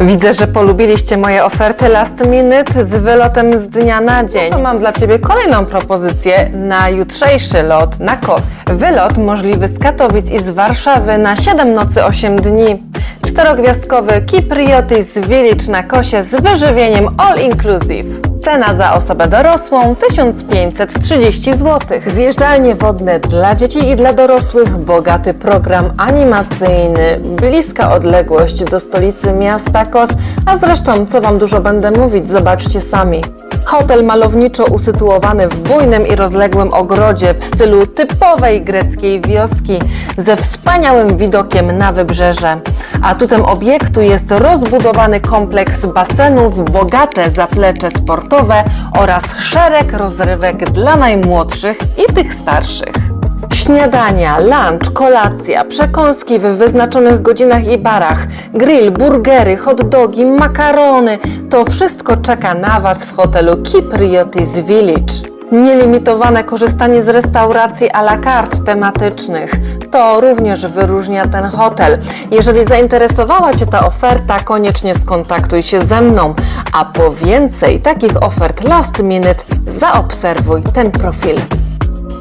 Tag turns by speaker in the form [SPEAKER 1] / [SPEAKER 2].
[SPEAKER 1] Widzę, że polubiliście moje oferty last minute z wylotem z dnia na dzień. No mam dla Ciebie kolejną propozycję na jutrzejszy lot na KOS. Wylot możliwy z Katowic i z Warszawy na 7 nocy 8 dni. Czterogwiazdkowy Kipriotis Village na Kosie z wyżywieniem all inclusive. Cena za osobę dorosłą 1530 zł. Zjeżdżalnie wodne dla dzieci i dla dorosłych, bogaty program animacyjny, bliska odległość do stolicy miasta Kos, a zresztą co Wam dużo będę mówić, zobaczcie sami. Hotel malowniczo usytuowany w bujnym i rozległym ogrodzie w stylu typowej greckiej wioski ze wspaniałym widokiem na wybrzeże. Atutem obiektu jest rozbudowany kompleks basenów, bogate zaplecze sportowe oraz szereg rozrywek dla najmłodszych i tych starszych. Śniadania, lunch, kolacja, przekąski w wyznaczonych godzinach i barach, grill, burgery, hot dogi, makarony to wszystko czeka na Was w hotelu Kipriotis Village. Nielimitowane korzystanie z restauracji à la carte tematycznych. To również wyróżnia ten hotel. Jeżeli zainteresowała Cię ta oferta, koniecznie skontaktuj się ze mną. A po więcej takich ofert last minute zaobserwuj ten profil.